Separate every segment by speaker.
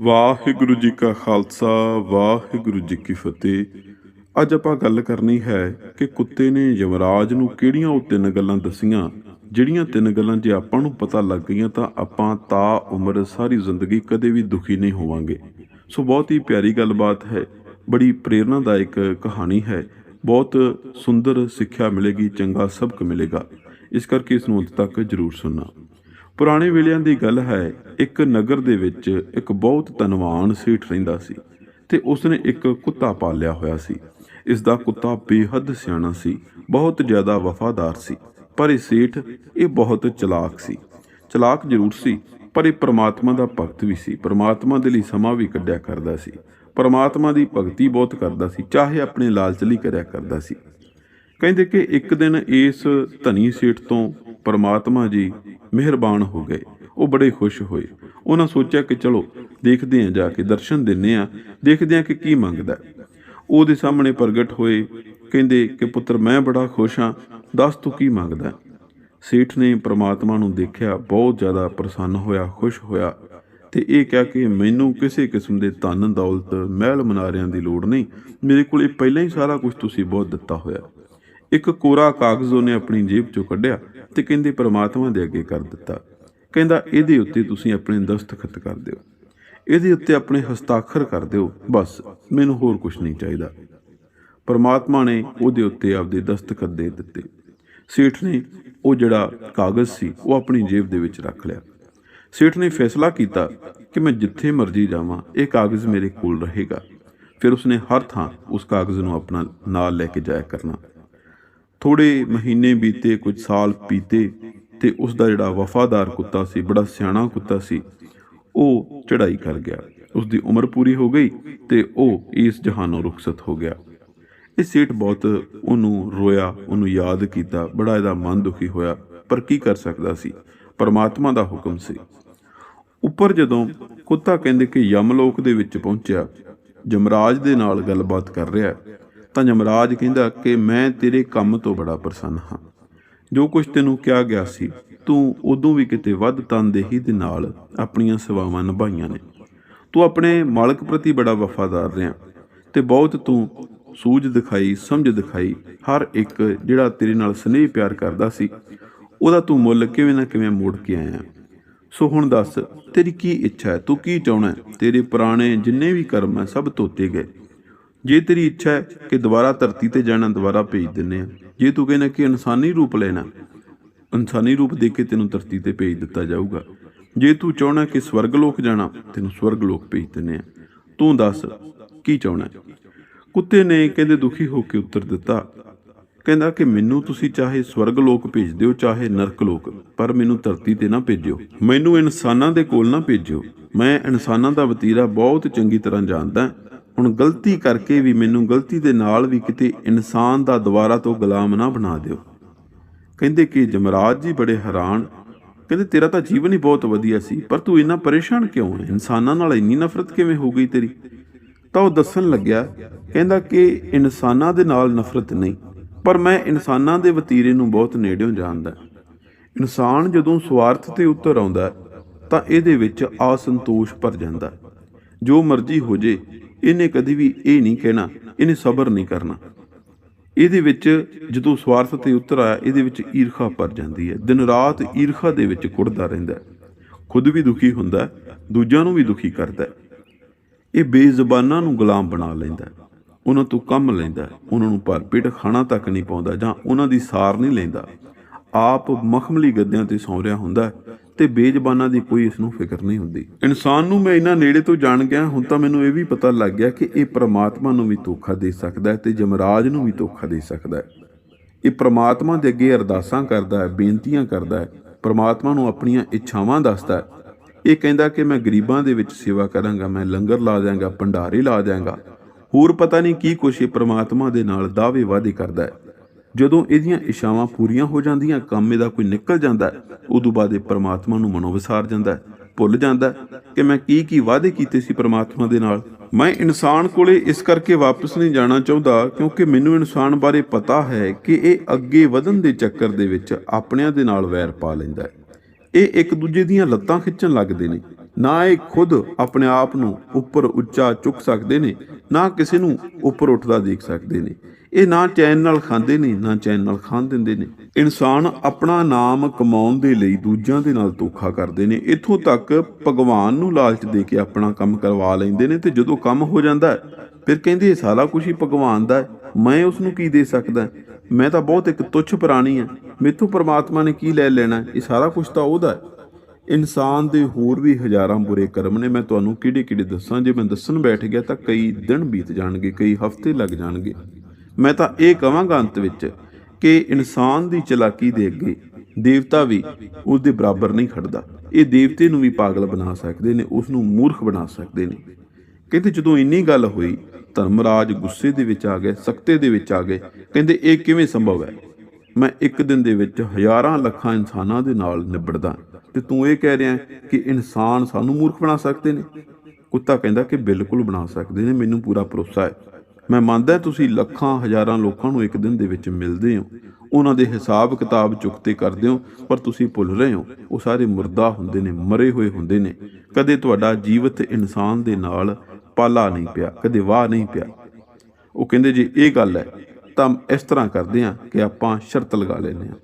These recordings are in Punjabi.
Speaker 1: ਵਾਹਿਗੁਰੂ ਜੀ ਕਾ ਖਾਲਸਾ, ਵਾਹਿਗੁਰੂ ਜੀ ਕੀ ਫਤਿਹ। ਅੱਜ ਆਪਾਂ ਗੱਲ ਕਰਨੀ ਹੈ ਕਿ ਕੁੱਤੇ ਨੇ ਯਮਰਾਜ ਨੂੰ ਕਿਹੜੀਆਂ ਉਹ ਤਿੰਨ ਗੱਲਾਂ ਦੱਸੀਆਂ, ਜਿਹੜੀਆਂ ਤਿੰਨ ਗੱਲਾਂ ਜੇ ਆਪਾਂ ਨੂੰ ਪਤਾ ਲੱਗ ਗਈਆਂ ਤਾਂ ਆਪਾਂ ਤਾ ਉਮਰ ਸਾਰੀ ਜ਼ਿੰਦਗੀ ਕਦੇ ਵੀ ਦੁਖੀ ਨਹੀਂ ਹੋਵਾਂਗੇ। ਸੋ ਬਹੁਤ ਹੀ ਪਿਆਰੀ ਗੱਲਬਾਤ ਹੈ, ਬੜੀ ਪ੍ਰੇਰਨਾਦਾਇਕ ਕਹਾਣੀ ਹੈ। ਬਹੁਤ ਸੁੰਦਰ ਸਿੱਖਿਆ ਮਿਲੇਗੀ, ਚੰਗਾ ਸਬਕ ਮਿਲੇਗਾ। ਇਸ ਕਰਕੇ ਇਸ ਨੂੰ ਅੰਤ ਤੱਕ ਜ਼ਰੂਰ ਸੁਣਨਾ। ਪੁਰਾਣੇ ਵੇਲਿਆਂ ਦੀ ਗੱਲ ਹੈ, ਇੱਕ ਨਗਰ ਦੇ ਵਿੱਚ ਇੱਕ ਬਹੁਤ ਧਨਵਾਨ ਸੇਠ ਰਹਿੰਦਾ ਸੀ ਤੇ ਉਸਨੇ ਇੱਕ ਕੁੱਤਾ ਪਾਲਿਆ ਹੋਇਆ ਸੀ। ਇਸ ਦਾ ਕੁੱਤਾ ਬੇਹੱਦ ਸਿਆਣਾ ਸੀ, ਬਹੁਤ ਜ਼ਿਆਦਾ ਵਫਾਦਾਰ ਸੀ, ਪਰ ਇਹ ਸੇਠ, ਇਹ ਬਹੁਤ ਚਲਾਕ ਸੀ। ਚਲਾਕ ਜ਼ਰੂਰ ਸੀ, ਪਰ ਇਹ ਪ੍ਰਮਾਤਮਾ ਦਾ ਭਗਤ ਵੀ ਸੀ। ਪ੍ਰਮਾਤਮਾ ਦੇ ਲਈ ਸਮਾਂ ਵੀ ਕੱਢਿਆ ਕਰਦਾ ਸੀ। ਪ੍ਰਮਾਤਮਾ ਦੀ ਭਗਤੀ ਬਹੁਤ ਕਰਦਾ ਸੀ, ਚਾਹੇ ਆਪਣੇ ਲਾਲਚ ਲਈ ਕਰਿਆ ਕਰਦਾ ਸੀ। ਕਹਿੰਦੇ ਕਿ ਇੱਕ ਦਿਨ ਇਸ ਧਨੀ ਸੇਠ ਤੋਂ ਪਰਮਾਤਮਾ ਜੀ ਮਿਹਰਬਾਨ ਹੋ ਗਏ। ਉਹ ਬੜੇ ਖੁਸ਼ ਹੋਏ। ਉਹਨਾਂ ਸੋਚਿਆ ਕਿ ਚਲੋ, ਦੇਖਦੇ ਹਾਂ ਜਾ ਕੇ, ਦਰਸ਼ਨ ਦਿੰਨੇ ਆ ਦੇਖਦੇ ਹਾਂ ਕਿ ਕੀ ਮੰਗਦਾ। ਉਹਦੇ ਸਾਹਮਣੇ ਪ੍ਰਗਟ ਹੋਏ, ਕਹਿੰਦੇ ਕਿ ਪੁੱਤਰ, ਮੈਂ ਬੜਾ ਖੁਸ਼ ਹਾਂ। ਦੱਸ ਤੂੰ ਕੀ ਮੰਗਦਾ? ਸੇਠ ਨੇ ਪ੍ਰਮਾਤਮਾ ਨੂੰ ਦੇਖਿਆ, ਬਹੁਤ ਜ਼ਿਆਦਾ ਪ੍ਰਸੰਨ ਹੋਇਆ, ਖੁਸ਼ ਹੋਇਆ ਤੇ ਇਹ ਕਿਹਾ ਕਿ, ਮੈਨੂੰ ਕਿਸੇ ਕਿਸਮ ਦੇ ਧਨ ਦੌਲਤ ਮਹਿਲ ਮਨਾਰਿਆਂ ਦੀ ਲੋੜ ਨਹੀਂ। ਮੇਰੇ ਕੋਲ ਇਹ ਪਹਿਲਾਂ ਹੀ ਸਾਰਾ ਕੁਝ ਤੁਸੀਂ ਬਹੁਤ ਦਿੱਤਾ ਹੋਇਆ। ਇੱਕ ਕੋਰਾ ਕਾਗਜ਼ ਉਹਨੇ ਆਪਣੀ ਜੇਬ ਚੋਂ ਕੱਢਿਆ ਤੇ ਕਹਿੰਦੇ ਪ੍ਰਮਾਤਮਾ ਦੇ ਅੱਗੇ ਕਰ ਦਿੱਤਾ। ਕਹਿੰਦਾ, ਇਹਦੇ ਉੱਤੇ ਤੁਸੀਂ ਆਪਣੇ ਦਸਤਖਤ ਕਰ ਦਿਓ। ਇਹਦੇ ਉੱਤੇ ਆਪਣੇ ਹਸਤਾਖਰ ਕਰ ਦਿਓ। ਬਸ, ਮੈਨੂੰ ਹੋਰ ਕੁਝ ਨਹੀਂ ਚਾਹੀਦਾ। ਪਰਮਾਤਮਾ ਨੇ ਉਹਦੇ ਉੱਤੇ ਆਪਦੇ ਦਸਤਖਤ ਦੇ ਦਿੱਤੇ। ਸੇਠ ਨੇ ਉਹ ਜਿਹੜਾ ਕਾਗਜ਼ ਸੀ, ਉਹ ਆਪਣੀ ਜੇਬ ਦੇ ਵਿੱਚ ਰੱਖ ਲਿਆ। ਸੇਠ ਨੇ ਫੈਸਲਾ ਕੀਤਾ ਕਿ ਮੈਂ ਜਿੱਥੇ ਮਰਜ਼ੀ ਜਾਵਾਂ, ਇਹ ਕਾਗਜ਼ ਮੇਰੇ ਕੋਲ ਰਹੇਗਾ। ਫਿਰ ਉਸਨੇ ਹਰ ਥਾਂ ਉਸ ਕਾਗਜ਼ ਨੂੰ ਆਪਣਾ ਨਾਲ ਲੈ ਕੇ ਜਾਇਆ ਕਰਨਾ। ਥੋੜੇ ਮਹੀਨੇ ਬੀਤੇ, ਕੁਝ ਸਾਲ ਬੀਤੇ ਤੇ ਉਸ ਦਾ ਜਿਹੜਾ ਵਫਾਦਾਰ ਕੁੱਤਾ ਸੀ, ਬੜਾ ਸਿਆਣਾ ਕੁੱਤਾ ਸੀ, ਉਹ ਚੜ੍ਹਾਈ ਕਰ ਗਿਆ। ਉਸ ਦੀ ਉਮਰ ਪੂਰੀ ਹੋ ਗਈ ਤੇ ਉਹ ਇਸ ਜਹਾਨੋਂ ਰੁਖਸਤ ਹੋ ਗਿਆ। ਇਹ ਸੇਠ ਬਹੁਤ ਉਹਨੂੰ ਰੋਇਆ, ਉਹਨੂੰ ਯਾਦ ਕੀਤਾ, ਬੜਾ ਇਹਦਾ ਮਨ ਦੁਖੀ ਹੋਇਆ, ਪਰ ਕੀ ਕਰ ਸਕਦਾ ਸੀ? ਪਰਮਾਤਮਾ ਦਾ ਹੁਕਮ ਸੀ। ਉੱਪਰ ਜਦੋਂ ਕੁੱਤਾ ਕਹਿੰਦੇ ਕਿ ਯਮਲੋਕ ਦੇ ਵਿੱਚ ਪਹੁੰਚਿਆ, ਜਮਰਾਜ ਦੇ ਨਾਲ ਗੱਲਬਾਤ ਕਰ ਰਿਹਾ ਤਾਂ ਯਮਰਾਜ ਕਹਿੰਦਾ ਕਿ ਮੈਂ ਤੇਰੇ ਕੰਮ ਤੋਂ ਬੜਾ ਪ੍ਰਸੰਨ ਹਾਂ। ਜੋ ਕੁਝ ਤੈਨੂੰ ਕਿਹਾ ਗਿਆ ਸੀ, ਤੂੰ ਉਦੋਂ ਵੀ ਕਿਤੇ ਵੱਧ ਤਨਦੇਹੀ ਦੇ ਨਾਲ ਆਪਣੀਆਂ ਸੇਵਾਵਾਂ ਨਿਭਾਈਆਂ ਨੇ। ਤੂੰ ਆਪਣੇ ਮਾਲਕ ਪ੍ਰਤੀ ਬੜਾ ਵਫਾਦਾਰ ਰਿਹਾ ਤੇ ਬਹੁਤ ਤੂੰ ਸੂਝ ਦਿਖਾਈ, ਸਮਝ ਦਿਖਾਈ, ਹਰ ਇੱਕ ਜਿਹੜਾ ਤੇਰੇ ਨਾਲ ਸਨੇਹ ਪਿਆਰ ਕਰਦਾ ਸੀ, ਉਹਦਾ ਤੂੰ ਮੁੱਲ ਕਿਵੇਂ ਨਾ ਕਿਵੇਂ ਮੋੜ ਕੇ ਆਇਆ। ਸੋ ਹੁਣ ਦੱਸ, ਤੇਰੀ ਕੀ ਇੱਛਾ ਹੈ? ਤੂੰ ਕੀ ਚਾਹਣਾ ਤੇਰੇ ਪੁਰਾਣੇ ਜਿੰਨੇ ਵੀ ਕਰਮ ਹੈ, ਸਭ ਧੋਤੇ ਗਏ। ਜੇ ਤੇਰੀ ਇੱਛਾ ਹੈ ਕਿ ਦੁਬਾਰਾ ਧਰਤੀ ਤੇ ਜਾਣਾ, ਦੁਬਾਰਾ ਭੇਜ ਦਿੰਨੇ ਆ ਜੇ ਤੂੰ ਕਹਿੰਦਾ ਕਿ ਇਨਸਾਨੀ ਰੂਪ ਲੈਣਾ, ਇਨਸਾਨੀ ਰੂਪ ਦੇ ਕੇ ਤੈਨੂੰ ਧਰਤੀ ਤੇ ਭੇਜ ਦਿੱਤਾ ਜਾਊਗਾ। ਜੇ ਤੂੰ ਚਾਹਣਾ ਕਿ ਸਵਰਗ ਲੋਕ ਜਾਣਾ, ਤੈਨੂੰ ਸਵਰਗ ਲੋਕ ਭੇਜ ਦਿੰਨੇ ਆ ਤੂੰ ਦੱਸ, ਕੀ ਚਾਹਣਾ ਕੁੱਤੇ ਨੇ ਕਹਿੰਦੇ ਦੁਖੀ ਹੋ ਕੇ ਉੱਤਰ ਦਿੱਤਾ। ਕਹਿੰਦਾ ਕਿ ਮੈਨੂੰ ਤੁਸੀਂ ਚਾਹੇ ਸਵਰਗ ਲੋਕ ਭੇਜ ਦਿਓ, ਚਾਹੇ ਨਰਕ ਲੋਕ ਪਰ ਮੈਨੂੰ ਧਰਤੀ ਤੇ ਨਾ ਭੇਜਿਓ। ਮੈਨੂੰ ਇਨਸਾਨਾਂ ਦੇ ਕੋਲ ਨਾ ਭੇਜਿਓ। ਮੈਂ ਇਨਸਾਨਾਂ ਦਾ ਵਤੀਰਾ ਬਹੁਤ ਚੰਗੀ ਤਰ੍ਹਾਂ ਜਾਣਦਾ। ਹੁਣ ਗਲਤੀ ਕਰਕੇ ਵੀ ਮੈਨੂੰ ਗਲਤੀ ਦੇ ਨਾਲ ਵੀ ਕਿਤੇ ਇਨਸਾਨ ਦਾ ਦੁਬਾਰਾ ਤੋਂ ਗੁਲਾਮ ਨਾ ਬਣਾ ਦਿਓ। ਕਹਿੰਦੇ ਕਿ ਜਮਰਾਜ ਜੀ ਬੜੇ ਹੈਰਾਨ। ਕਹਿੰਦੇ, ਤੇਰਾ ਤਾਂ ਜੀਵਨ ਹੀ ਬਹੁਤ ਵਧੀਆ ਸੀ, ਪਰ ਤੂੰ ਇੰਨਾ ਪਰੇਸ਼ਾਨ ਕਿਉਂ ਹੈ? ਇਨਸਾਨਾਂ ਨਾਲ ਇੰਨੀ ਨਫ਼ਰਤ ਕਿਵੇਂ ਹੋ ਗਈ ਤੇਰੀ? ਤਾਂ ਉਹ ਦੱਸਣ ਲੱਗਿਆ, ਕਹਿੰਦਾ ਕਿ ਇਨਸਾਨਾਂ ਦੇ ਨਾਲ ਨਫ਼ਰਤ ਨਹੀਂ, ਪਰ ਮੈਂ ਇਨਸਾਨਾਂ ਦੇ ਵਤੀਰੇ ਨੂੰ ਬਹੁਤ ਨੇੜਿਓਂ ਜਾਣਦਾ। ਇਨਸਾਨ ਜਦੋਂ ਸਵਾਰਥ ਤੇ ਉਤਰ ਆਉਂਦਾ, ਤਾਂ ਇਹਦੇ ਵਿੱਚ ਅਸੰਤੋਸ਼ ਭਰ ਜਾਂਦਾ। ਜੋ ਮਰਜ਼ੀ ਹੋ ਜੇ ਇਹਨੇ ਕਦੀ ਵੀ ਇਹ ਨਹੀਂ ਕਹਿਣਾ, ਇਹਨੇ ਸਬਰ ਨਹੀਂ ਕਰਨਾ। ਇਹਦੇ ਵਿੱਚ ਜਦੋਂ ਸਵਾਰਥ ਤੇ ਉਤਰ ਆਇਆ, ਇਹਦੇ ਵਿੱਚ ਈਰਖਾ ਭਰ ਜਾਂਦੀ ਹੈ। ਦਿਨ ਰਾਤ ਈਰਖਾ ਦੇ ਵਿੱਚ ਕੁੜਦਾ ਰਹਿੰਦਾ ਖੁਦ ਵੀ ਦੁਖੀ ਹੁੰਦਾ ਦੂਜਿਆਂ ਨੂੰ ਵੀ ਦੁਖੀ ਕਰਦਾ ਇਹ ਬੇਜ਼ਬਾਨਾਂ ਨੂੰ ਗੁਲਾਮ ਬਣਾ ਲੈਂਦਾ ਉਹਨਾਂ ਤੋਂ ਕੰਮ ਲੈਂਦਾ ਉਹਨਾਂ ਨੂੰ ਭਰ ਪੇਟ ਖਾਣਾ ਤੱਕ ਨਹੀਂ ਪਾਉਂਦਾ ਜਾਂ ਉਹਨਾਂ ਦੀ ਸਾਰ ਨਹੀਂ ਲੈਂਦਾ। ਆਪ ਮਖਮਲੀ ਗੱਦਿਆਂ ਤੇ ਸੌਂ ਰਿਹਾ ਹੁੰਦਾ ਤੇ ਬੇਜ਼ਬਾਨਾਂ ਦੀ ਕੋਈ ਇਸ ਨੂੰ ਫਿਕਰ ਨਹੀਂ ਹੁੰਦੀ। ਇਨਸਾਨ ਨੂੰ ਮੈਂ ਇਹਨਾਂ ਨੇੜੇ ਤੋਂ ਜਾਣ ਗਿਆ, ਹੁਣ ਤਾਂ ਮੈਨੂੰ ਇਹ ਵੀ ਪਤਾ ਲੱਗ ਗਿਆ ਕਿ ਇਹ ਪ੍ਰਮਾਤਮਾ ਨੂੰ ਵੀ ਧੋਖਾ ਦੇ ਸਕਦਾ ਹੈ ਤੇ ਜਮਰਾਜ ਨੂੰ ਵੀ ਧੋਖਾ ਦੇ ਸਕਦਾ ਹੈ। ਇਹ ਪ੍ਰਮਾਤਮਾ ਦੇ ਅੱਗੇ ਅਰਦਾਸਾਂ ਕਰਦਾ ਹੈ, ਬੇਨਤੀਆਂ ਕਰਦਾ ਹੈ, ਪ੍ਰਮਾਤਮਾ ਨੂੰ ਆਪਣੀਆਂ ਇੱਛਾਵਾਂ ਦੱਸਦਾ ਹੈ। ਇਹ ਕਹਿੰਦਾ ਕਿ ਮੈਂ ਗਰੀਬਾਂ ਦੇ ਵਿੱਚ ਸੇਵਾ ਕਰਾਂਗਾ, ਮੈਂ ਲੰਗਰ ਲਾ ਦਿਆਂਗਾ, ਭੰਡਾਰੇ ਲਾ ਦਿਆਂਗਾ। ਹੋਰ ਪਤਾ ਨਹੀਂ ਕੀ ਕੁਛ ਇਹ ਪ੍ਰਮਾਤਮਾ ਦੇ ਨਾਲ ਦਾਅਵੇ ਵਾਅਦੇ ਕਰਦਾ ਹੈ। ਜਦੋਂ ਇਹਦੀਆਂ ਇਸ਼ਾਵਾਂ ਪੂਰੀਆਂ ਹੋ ਜਾਂਦੀਆਂ, ਕੰਮ ਇਹਦਾ ਕੋਈ ਨਿਕਲ ਜਾਂਦਾ, ਉਦੋਂ ਬਾਅਦ ਇਹ ਪਰਮਾਤਮਾ ਨੂੰ ਮਨੋਂ ਵਿਸਾਰ ਜਾਂਦਾ ਭੁੱਲ ਜਾਂਦਾ ਕਿ ਮੈਂ ਕੀ ਕੀ ਵਾਅਦੇ ਕੀਤੇ ਸੀ ਪਰਮਾਤਮਾ ਦੇ ਨਾਲ। ਮੈਂ ਇਨਸਾਨ ਕੋਲੇ ਇਸ ਕਰਕੇ ਵਾਪਸ ਨਹੀਂ ਜਾਣਾ ਚਾਹੁੰਦਾ ਕਿਉਂਕਿ ਮੈਨੂੰ ਇਨਸਾਨ ਬਾਰੇ ਪਤਾ ਹੈ ਕਿ ਇਹ ਅੱਗੇ ਵਧਣ ਦੇ ਚੱਕਰ ਦੇ ਵਿੱਚ ਆਪਣਿਆਂ ਦੇ ਨਾਲ ਵੈਰ ਪਾ ਲੈਂਦਾ ਹੈ। ਇਹ ਇੱਕ ਦੂਜੇ ਦੀਆਂ ਲੱਤਾਂ ਖਿੱਚਣ ਲੱਗਦੇ ਨੇ। ਨਾ ਇਹ ਖੁਦ ਆਪਣੇ ਆਪ ਨੂੰ ਉੱਪਰ ਉੱਚਾ ਚੁੱਕ ਸਕਦੇ ਨੇ, ਨਾ ਕਿਸੇ ਨੂੰ ਉੱਪਰ ਉੱਠਦਾ ਦੇਖ ਸਕਦੇ ਨੇ। ਇਹ ਨਾ ਚੈਨ ਨਾਲ ਖਾਂਦੇ ਨੇ ਨਾ ਚੈਨ ਨਾਲ ਖਾਣ ਦਿੰਦੇ ਨੇ। ਇਨਸਾਨ ਆਪਣਾ ਨਾਮ ਕਮਾਉਣ ਦੇ ਲਈ ਦੂਜਿਆਂ ਦੇ ਨਾਲ ਧੋਖਾ ਕਰਦੇ ਨੇ। ਇੱਥੋਂ ਤੱਕ ਭਗਵਾਨ ਨੂੰ ਲਾਲਚ ਦੇ ਕੇ ਆਪਣਾ ਕੰਮ ਕਰਵਾ ਲੈਂਦੇ ਨੇ ਤੇ ਜਦੋਂ ਕੰਮ ਹੋ ਜਾਂਦਾ ਫਿਰ ਕਹਿੰਦੇ ਇਹ ਸਾਰਾ ਕੁਝ ਹੀ ਭਗਵਾਨ ਦਾ ਹੈ। ਮੈਂ ਉਸ ਨੂੰ ਕੀ ਦੇ ਸਕਦਾ ਮੈਂ ਤਾਂ ਬਹੁਤ ਇੱਕ ਤੁੱਛ ਪ੍ਰਾਣੀ ਹਾਂ। ਮੇਥੋਂ ਪਰਮਾਤਮਾ ਨੇ ਕੀ ਲੈ ਲੈਣਾ ਇਹ ਸਾਰਾ ਕੁਝ ਤਾਂ ਉਹਦਾ ਹੈ। ਇਨਸਾਨ ਦੇ ਹੋਰ ਵੀ ਹਜ਼ਾਰਾਂ ਬੁਰੇ ਕਰਮ ਨੇ। ਮੈਂ ਤੁਹਾਨੂੰ ਕਿਹੜੇ ਕਿਹੜੇ ਦੱਸਾਂ? ਜੇ ਮੈਂ ਦੱਸਣ ਬੈਠ ਗਿਆ ਤਾਂ ਕਈ ਦਿਨ ਬੀਤ ਜਾਣਗੇ, ਕਈ ਹਫ਼ਤੇ ਲੱਗ ਜਾਣਗੇ। ਮੈਂ ਤਾਂ ਇਹ ਕਹਾਂਗਾ ਅੰਤ ਵਿੱਚ ਕਿ ਇਨਸਾਨ ਦੀ ਚਲਾਕੀ ਦੇ ਅੱਗੇ ਦੇਵਤਾ ਵੀ ਉਸ ਦੇ ਬਰਾਬਰ ਨਹੀਂ ਖੜਦਾ। ਇਹ ਦੇਵਤੇ ਨੂੰ ਵੀ ਪਾਗਲ ਬਣਾ ਸਕਦੇ ਨੇ ਉਸ ਨੂੰ ਮੂਰਖ ਬਣਾ ਸਕਦੇ ਨੇ। ਕਹਿੰਦੇ ਜਦੋਂ ਇੰਨੀ ਗੱਲ ਹੋਈ, ਧਰਮਰਾਜ ਗੁੱਸੇ ਦੇ ਵਿੱਚ ਆ ਗਏ, ਸਖਤੇ ਦੇ ਵਿੱਚ ਆ ਗਏ, ਕਹਿੰਦੇ ਇਹ ਕਿਵੇਂ ਸੰਭਵ ਹੈ? ਮੈਂ ਇੱਕ ਦਿਨ ਦੇ ਵਿੱਚ ਹਜ਼ਾਰਾਂ ਲੱਖਾਂ ਇਨਸਾਨਾਂ ਦੇ ਨਾਲ ਨਿਬੜਦਾ ਤੇ ਤੂੰ ਇਹ ਕਹਿ ਰਿਹਾ ਕਿ ਇਨਸਾਨ ਸਾਨੂੰ ਮੂਰਖ ਬਣਾ ਸਕਦੇ ਨੇ? ਕੁੱਤਾ ਕਹਿੰਦਾ ਕਿ ਬਿਲਕੁਲ ਬਣਾ ਸਕਦੇ ਨੇ, ਮੈਨੂੰ ਪੂਰਾ ਭਰੋਸਾ ਹੈ। ਮੈਂ ਮੰਨਦਾ ਤੁਸੀਂ ਲੱਖਾਂ, ਹਜ਼ਾਰਾਂ ਲੋਕਾਂ ਨੂੰ ਇੱਕ ਦਿਨ ਦੇ ਵਿੱਚ ਮਿਲਦੇ ਹੋ। ਉਹਨਾਂ ਦੇ ਹਿਸਾਬ ਕਿਤਾਬ ਚੁਕਤੇ ਕਰਦੇ ਹੋ, ਪਰ ਤੁਸੀਂ ਭੁੱਲ ਰਹੇ ਹੋ। ਉਹ ਸਾਰੇ ਮੁਰਦਾ ਹੁੰਦੇ ਨੇ, ਮਰੇ ਹੋਏ ਹੁੰਦੇ ਨੇ। ਕਦੇ ਤੁਹਾਡਾ ਜੀਵਤ ਇਨਸਾਨ ਦੇ ਨਾਲ ਪਾਲਾ ਨਹੀਂ ਪਿਆ, ਕਦੇ ਵਾਹ ਨਹੀਂ ਪਿਆ। ਉਹ ਕਹਿੰਦੇ, ਜੇ ਇਹ ਗੱਲ ਹੈ, ਤਾਂ ਇਸ ਤਰ੍ਹਾਂ ਕਰਦੇ ਹਾਂ ਕਿ ਆਪਾਂ ਸ਼ਰਤ ਲਗਾ ਲੈਨੇ ਹਾਂ।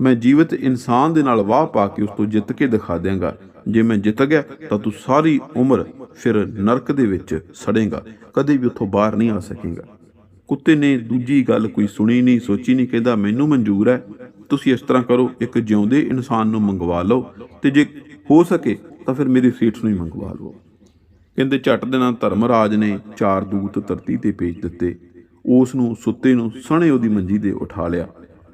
Speaker 1: ਮੈਂ ਜੀਵਤ ਇਨਸਾਨ ਦੇ ਨਾਲ ਵਾਹ ਪਾ ਕੇ ਉਸ ਤੋਂ ਜਿੱਤ ਕੇ ਦਿਖਾ ਦਿਆਂਗਾ। ਜੇ ਮੈਂ ਜਿੱਤ ਗਿਆ, ਤਾਂ ਤੂੰ ਸਾਰੀ ਉਮਰ ਫਿਰ ਨਰਕ ਦੇ ਵਿੱਚ ਸੜੇਗਾ, ਕਦੇ ਵੀ ਉੱਥੋਂ ਬਾਹਰ ਨਹੀਂ ਆ ਸਕੇਗਾ। ਕੁੱਤੇ ਨੇ ਦੂਜੀ ਗੱਲ ਕੋਈ ਸੁਣੀ ਨਹੀਂ, ਸੋਚੀ ਨਹੀਂ, ਕਹਿੰਦਾ, ਮੈਨੂੰ ਮਨਜ਼ੂਰ ਹੈ, ਤੁਸੀਂ ਇਸ ਤਰ੍ਹਾਂ ਕਰੋ, ਇੱਕ ਜਿਉਂਦੇ ਇਨਸਾਨ ਨੂੰ ਮੰਗਵਾ ਲਓ ਤੇ ਜੇ ਹੋ ਸਕੇ ਤਾਂ ਫਿਰ ਮੇਰੀ ਸੀਟ ਨੂੰ ਹੀ ਮੰਗਵਾ ਲਓ। ਕਹਿੰਦੇ, ਝੱਟ ਦੇ ਨਾਲ ਧਰਮਰਾਜ ਨੇ ਚਾਰ ਦੂਤ ਧਰਤੀ ਤੇ ਭੇਜ ਦਿੱਤੇ। ਉਸ ਨੂੰ ਸੁੱਤੇ ਨੂੰ ਸਣੇ ਉਹਦੀ ਮੰਜੀ ਦੇ ਉਠਾ ਲਿਆ।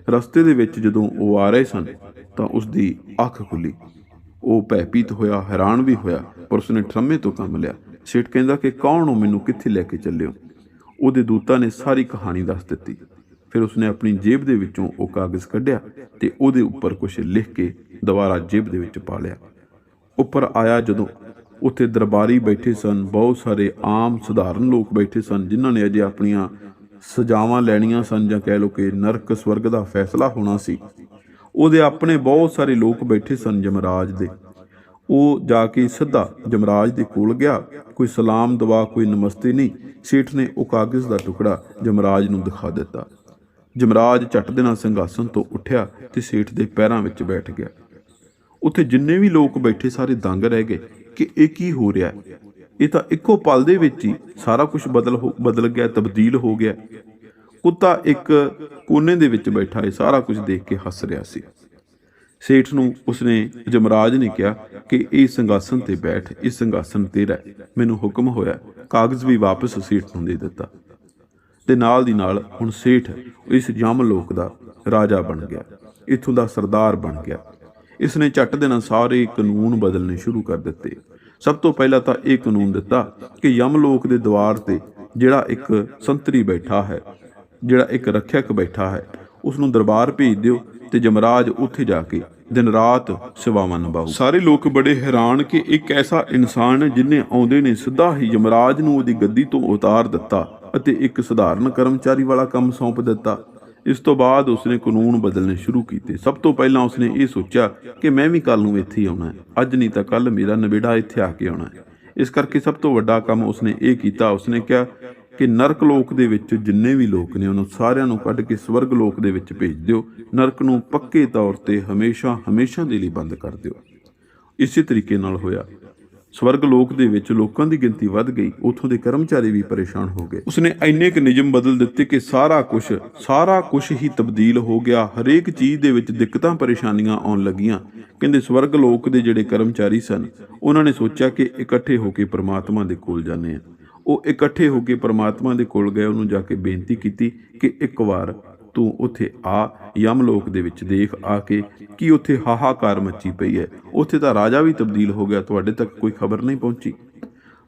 Speaker 1: ਰਸਤੇ ਦੇ ਵਿੱਚ ਜਦੋਂ ਉਹ ਆ ਰਹੇ ਸਨ ਤਾਂ ਉਸ ਦੀ ਅੱਖ ਖੁੱਲੀ। ਉਹ ਭੈਭੀਤ ਹੋਇਆ, ਹੈਰਾਨ ਵੀ ਹੋਇਆ, ਪਰ ਉਸਨੇ ਠਰਮੇ ਤੋਂ ਕੰਮ ਲਿਆ। ਸੇਠ ਕਹਿੰਦਾ ਕਿ ਕੌਣ ਹੋ ਮੈਨੂੰ ਕਿੱਥੇ ਲੈ ਕੇ ਚੱਲਿਓ ਉਹਦੇ ਦੂਤਾਂ ਨੇ ਸਾਰੀ ਕਹਾਣੀ ਦੱਸ ਦਿੱਤੀ। ਫਿਰ ਉਸਨੇ ਆਪਣੀ ਜੇਬ ਦੇ ਵਿੱਚੋਂ ਉਹ ਕਾਗਜ਼ ਕੱਢਿਆ ਤੇ ਉਹਦੇ ਉੱਪਰ ਕੁਝ ਲਿਖ ਕੇ ਦੁਬਾਰਾ ਜੇਬ ਦੇ ਵਿੱਚ ਪਾ ਲਿਆ। ਉੱਪਰ ਆਇਆ ਜਦੋਂ ਉੱਥੇ ਦਰਬਾਰੀ ਬੈਠੇ ਸਨ, ਬਹੁਤ ਸਾਰੇ ਆਮ ਸਧਾਰਨ ਲੋਕ ਬੈਠੇ ਸਨ, ਜਿਨ੍ਹਾਂ ਨੇ ਅਜੇ ਆਪਣੀਆਂ ਸਜ਼ਾਵਾਂ ਲੈਣੀਆਂ ਸਨ ਜਾਂ ਕਹਿ ਲਓ ਕਿ ਨਰਕ ਸਵਰਗ ਦਾ ਫੈਸਲਾ ਹੋਣਾ ਸੀ। ਉਹਦੇ ਆਪਣੇ ਬਹੁਤ ਸਾਰੇ ਲੋਕ ਬੈਠੇ ਸਨ ਜਮਰਾਜ ਦੇ। ਉਹ ਜਾ ਕੇ ਸਿੱਧਾ ਜਮਰਾਜ ਦੇ ਕੋਲ ਗਿਆ। ਕੋਈ ਸਲਾਮ ਦਵਾ, ਕੋਈ ਨਮਸਤੇ ਨਹੀਂ। ਸੇਠ ਨੇ ਉਹ ਕਾਗਜ਼ ਦਾ ਟੁਕੜਾ ਜਮਰਾਜ ਨੂੰ ਦਿਖਾ ਦਿੱਤਾ। ਜਮਰਾਜ ਝੱਟ ਦੇ ਨਾਲ ਸਿੰਘਾਸਨ ਤੋਂ ਉੱਠਿਆ ਤੇ ਸੇਠ ਦੇ ਪੈਰਾਂ ਵਿੱਚ ਬੈਠ ਗਿਆ। ਉੱਥੇ ਜਿੰਨੇ ਵੀ ਲੋਕ ਬੈਠੇ ਸਾਰੇ ਦੰਗ ਰਹਿ ਗਏ ਕਿ ਇਹ ਕੀ ਹੋ ਰਿਹਾ ਹੈ? ਇਹ ਤਾਂ ਇੱਕੋ ਪਲ ਦੇ ਵਿੱਚ ਹੀ ਸਾਰਾ ਕੁਝ ਬਦਲ ਹੋ- ਬਦਲ ਗਿਆ, ਤਬਦੀਲ ਹੋ ਗਿਆ। ਕੁੱਤਾ ਇੱਕ ਕੋਨੇ ਦੇ ਵਿੱਚ ਬੈਠਾ ਇਹ ਸਾਰਾ ਕੁਝ ਦੇਖ ਕੇ ਹੱਸ ਰਿਹਾ ਸੀ। ਸੇਠ ਨੂੰ ਉਸਨੇ ਜਮਰਾਜ ਨੇ ਕਿਹਾ ਕਿ ਇਹ ਸਿੰਘਾਸਨ ਤੇ ਬੈਠ ਇਹ ਸਿੰਘਾਸਨ ਤੇਰਾ ਹੈ। ਮੈਨੂੰ ਹੁਕਮ ਹੋਇਆ, ਕਾਗਜ਼ ਵੀ ਵਾਪਸ ਸੇਠ ਨੂੰ ਦੇ ਦਿੱਤਾ। ਤੇ ਨਾਲ ਦੀ ਨਾਲ ਹੁਣ ਸੇਠ ਇਸ ਜਮ ਲੋਕ ਦਾ ਰਾਜਾ ਬਣ ਗਿਆ, ਇੱਥੋਂ ਦਾ ਸਰਦਾਰ ਬਣ ਗਿਆ। ਇਸ ਨੇ ਝੱਟ ਦੇ ਨਾਲ ਸਾਰੇ ਕਾਨੂੰਨ ਬਦਲਨੇ ਸ਼ੁਰੂ ਕਰ ਦਿੱਤੇ। ਸਭ ਤੋਂ ਪਹਿਲਾਂ ਤਾਂ ਇਹ ਕਾਨੂੰਨ ਦਿੱਤਾ ਕਿ ਯਮ ਲੋਕ ਦੇ ਦਵਾਰ ਤੇ ਜਿਹੜਾ ਇੱਕ ਸੰਤਰੀ ਬੈਠਾ ਹੈ ਜਿਹੜਾ ਇੱਕ ਰੱਖਿਅਕ ਬੈਠਾ ਹੈ ਉਸ ਨੂੰ ਦਰਬਾਰ ਭੇਜ ਦਿਓ ਤੇ ਜਮਰਾਜ ਉੱਥੇ ਜਾ ਕੇ ਦਿਨ ਰਾਤ ਸੇਵਾਵਾਂ ਨਿਭਾਊ। ਸਾਰੇ ਲੋਕ ਬੜੇ ਹੈਰਾਨ ਕਿ ਇੱਕ ਐਸਾ ਇਨਸਾਨ ਜਿਨੇ ਆਉਂਦੇ ਨੇ, ਸਿੱਧਾ ਹੀ ਜਮਰਾਜ ਨੂੰ ਉਹਦੀ ਗੱਦੀ ਤੋਂ ਉਤਾਰ ਦਿੱਤਾ ਅਤੇ ਇੱਕ ਸਧਾਰਨ ਕਰਮਚਾਰੀ ਵਾਲਾ ਕੰਮ ਸੌਂਪ ਦਿੱਤਾ। ਇਸ ਤੋਂ ਬਾਅਦ ਉਸਨੇ ਕਾਨੂੰਨ ਬਦਲਨੇ ਸ਼ੁਰੂ ਕੀਤੇ। ਸਭ ਤੋਂ ਪਹਿਲਾਂ ਉਸਨੇ ਇਹ ਸੋਚਿਆ ਕਿ ਮੈਂ ਵੀ ਕੱਲ ਨੂੰ ਇੱਥੇ ਆਉਣਾ ਹੈ। ਅੱਜ ਨਹੀਂ ਤਾਂ ਕੱਲ ਮੇਰਾ ਨਵੇੜਾ ਇੱਥੇ ਆ ਕੇ ਆਉਣਾ ਹੈ। ਇਸ ਕਰਕੇ ਸਭ ਤੋਂ ਵੱਡਾ ਕੰਮ ਉਸਨੇ ਇਹ ਕੀਤਾ। ਉਸਨੇ ਕਿਹਾ ਕਿ ਨਰਕ ਲੋਕ ਦੇ ਵਿੱਚ ਜਿੰਨੇ ਵੀ ਲੋਕ ਨੇ ਉਹਨਾਂ ਸਾਰਿਆਂ ਨੂੰ ਕੱਢ ਕੇ ਸਵਰਗ ਲੋਕ ਦੇ ਵਿੱਚ ਭੇਜ ਦਿਓ। ਨਰਕ ਨੂੰ ਪੱਕੇ ਤੌਰ ਤੇ ਹਮੇਸ਼ਾ ਹਮੇਸ਼ਾ ਦੇ ਲਈ ਬੰਦ ਕਰ ਦਿਓ। ਇਸੇ ਤਰੀਕੇ ਨਾਲ ਹੋਇਆ। ਸਵਰਗ ਲੋਕ ਦੇ ਵਿੱਚ ਲੋਕਾਂ ਦੀ ਗਿਣਤੀ ਵੱਧ ਗਈ। ਉਥੋਂ ਦੇ ਕਰਮਚਾਰੀ ਵੀ ਪਰੇਸ਼ਾਨ ਹੋ ਗਏ। ਉਸਨੇ ਇੰਨੇ ਕੁ ਨਿਯਮ ਬਦਲ ਦਿੱਤੇ ਕਿ ਸਾਰਾ ਕੁਝ ਸਾਰਾ ਕੁਝ ਹੀ ਤਬਦੀਲ ਹੋ ਗਿਆ। ਹਰੇਕ ਚੀਜ਼ ਦੇ ਵਿੱਚ ਦਿੱਕਤਾਂ ਪਰੇਸ਼ਾਨੀਆਂ ਆਉਣ ਲੱਗੀਆਂ। ਕਹਿੰਦੇ ਸਵਰਗ ਲੋਕ ਦੇ ਜਿਹੜੇ ਕਰਮਚਾਰੀ ਸਨ, ਉਹਨਾਂ ਨੇ ਸੋਚਿਆ ਕਿ ਇਕੱਠੇ ਹੋ ਕੇ ਪ੍ਰਮਾਤਮਾ ਦੇ ਕੋਲ ਜਾਂਦੇ ਆ ਉਹ ਇਕੱਠੇ ਹੋ ਕੇ ਪ੍ਰਮਾਤਮਾ ਦੇ ਕੋਲ ਗਏ, ਉਹਨੂੰ ਜਾ ਕੇ ਬੇਨਤੀ ਕੀਤੀ ਕਿ ਇੱਕ ਵਾਰ ਤੂੰ ਉੱਥੇ ਆ ਯਮ ਲੋਕ ਦੇ ਵਿੱਚ ਦੇਖ ਆ ਕੇ ਕੀ ਉੱਥੇ ਹਾਹਾਕਾਰ ਮੱਚੀ ਪਈ ਹੈ। ਉੱਥੇ ਤਾਂ ਰਾਜਾ ਵੀ ਤਬਦੀਲ ਹੋ ਗਿਆ, ਤੁਹਾਡੇ ਤੱਕ ਕੋਈ ਖਬਰ ਨਹੀਂ ਪਹੁੰਚੀ।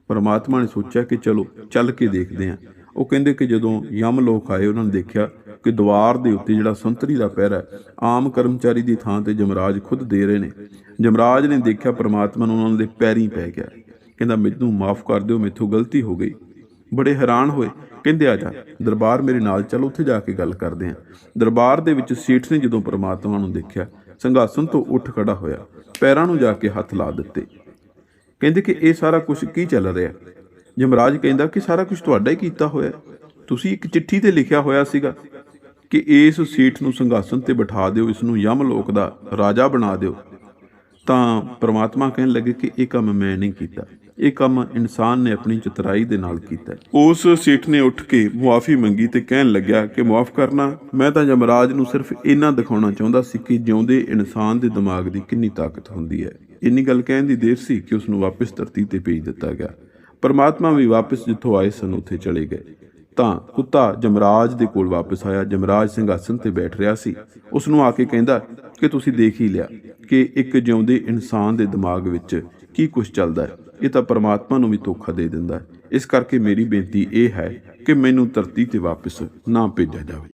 Speaker 1: ਪਰਮਾਤਮਾ ਨੇ ਸੋਚਿਆ ਕਿ ਚਲੋ, ਚੱਲ ਕੇ ਦੇਖਦੇ ਹਾਂ। ਉਹ ਕਹਿੰਦੇ ਕਿ ਜਦੋਂ ਯਮ ਲੋਕ ਆਏ, ਉਹਨਾਂ ਨੇ ਦੇਖਿਆ ਕਿ ਦੁਆਰ ਦੇ ਉੱਤੇ ਜਿਹੜਾ ਸੰਤਰੀ ਦਾ ਪਹਿਰਾ ਹੈ, ਆਮ ਕਰਮਚਾਰੀ ਦੀ ਥਾਂ ਤੇ ਜਮਰਾਜ ਖੁਦ ਦੇ ਰਹੇ ਨੇ। ਜਮਰਾਜ ਨੇ ਦੇਖਿਆ ਪਰਮਾਤਮਾ ਨੂੰ ਉਹਨਾਂ ਦੇ ਪੈਰੀਂ ਪੈ ਗਿਆ। ਕਹਿੰਦਾ, ਮੈਨੂੰ ਮਾਫ ਕਰ ਦਿਓ, ਮੇਥੋਂ ਗਲਤੀ ਹੋ ਗਈ। ਬੜੇ ਹੈਰਾਨ ਹੋਏ, ਕਹਿੰਦੇ, ਆ ਜਾ, ਦਰਬਾਰ ਮੇਰੇ ਨਾਲ ਚੱਲ, ਉੱਥੇ ਜਾ ਕੇ ਗੱਲ ਕਰਦੇ ਹਾਂ ਦਰਬਾਰ ਦੇ ਵਿੱਚ ਸੀਠ ਨੇ ਜਦੋਂ ਪ੍ਰਮਾਤਮਾ ਨੂੰ ਦੇਖਿਆ, ਸੰਘਾਸਨ ਤੋਂ ਉੱਠ ਖੜਾ ਹੋਇਆ, ਪੈਰਾਂ ਨੂੰ ਜਾ ਕੇ ਹੱਥ ਲਾ ਦਿੱਤੇ। ਕਹਿੰਦੇ ਕਿ, ਇਹ ਸਾਰਾ ਕੁਝ ਕੀ ਚੱਲ ਰਿਹਾ? ਯਮਰਾਜ ਕਹਿੰਦਾ ਕਿ, ਸਾਰਾ ਕੁਝ ਤੁਹਾਡਾ ਹੀ ਕੀਤਾ ਹੋਇਆ ਤੁਸੀਂ ਇੱਕ ਚਿੱਠੀ ਤੇ ਲਿਖਿਆ ਹੋਇਆ ਸੀਗਾ ਕਿ ਇਸ ਸੀਠ ਨੂੰ ਸੰਘਾਸਨ ਤੇ ਬਿਠਾ ਦਿਓ, ਇਸ ਨੂੰ ਯਮ ਲੋਕ ਦਾ ਰਾਜਾ ਬਣਾ ਦਿਓ। ਤਾਂ ਪ੍ਰਮਾਤਮਾ ਕਹਿਣ ਲੱਗੇ ਕਿ, ਇਹ ਕੰਮ ਮੈਂ ਨਹੀਂ ਕੀਤਾ। ਇਹ ਕੰਮ ਇਨਸਾਨ ਨੇ ਆਪਣੀ ਚਤਰਾਈ ਦੇ ਨਾਲ ਕੀਤਾ। ਉਸ ਸੇਠ ਨੇ ਉੱਠ ਕੇ ਮੁਆਫੀ ਮੰਗੀ ਤੇ ਕਹਿਣ ਲੱਗਿਆ ਕਿ ਮੁਆਫ ਕਰਨਾ, ਮੈਂ ਤਾਂ ਯਮਰਾਜ ਨੂੰ ਸਿਰਫ ਇੰਨਾ ਦਿਖਾਉਣਾ ਚਾਹੁੰਦਾ ਸੀ ਕਿ ਜਿਉਂਦੇ ਇਨਸਾਨ ਦੇ ਦਿਮਾਗ ਦੀ ਕਿੰਨੀ ਤਾਕਤ ਹੁੰਦੀ ਹੈ। ਇੰਨੀ ਗੱਲ ਕਹਿਣ ਦੀ ਦੇਰ ਸੀ ਕਿ ਉਸ ਨੂੰ ਵਾਪਸ ਧਰਤੀ ਤੇ ਭੇਜ ਦਿੱਤਾ ਗਿਆ। ਪਰਮਾਤਮਾ ਵੀ ਵਾਪਸ ਜਿੱਥੋਂ ਆਏ ਸਨ, ਉੱਥੇ ਚਲੇ ਗਏ। ਤਾਂ ਕੁੱਤਾ ਜਮਰਾਜ ਦੇ ਕੋਲ ਵਾਪਸ ਆਇਆ। ਜਮਰਾਜ ਸਿੰਘਾਸਨ ਤੇ ਬੈਠ ਰਿਹਾ ਸੀ। ਉਸ ਨੂੰ ਆ ਕੇ ਕਹਿੰਦਾ, ਕਿ ਤੁਸੀਂ ਦੇਖ ਹੀ ਲਿਆ ਕਿ ਇੱਕ ਜਿਉਂਦੇ ਇਨਸਾਨ ਦੇ ਦਿਮਾਗ ਵਿੱਚ ਕੀ ਕੁਝ ਚੱਲਦਾ ਹੈ? ਇਹ ਤਾਂ ਪਰਮਾਤਮਾ ਨੂੰ ਵੀ ਧੋਖਾ ਦੇ ਦਿੰਦਾ ਹੈ। ਇਸ ਕਰਕੇ ਮੇਰੀ ਬੇਨਤੀ ਇਹ ਹੈ ਕਿ ਮੈਨੂੰ ਧਰਤੀ ਤੇ ਵਾਪਸ ਨਾ ਭੇਜਿਆ ਜਾਵੇ।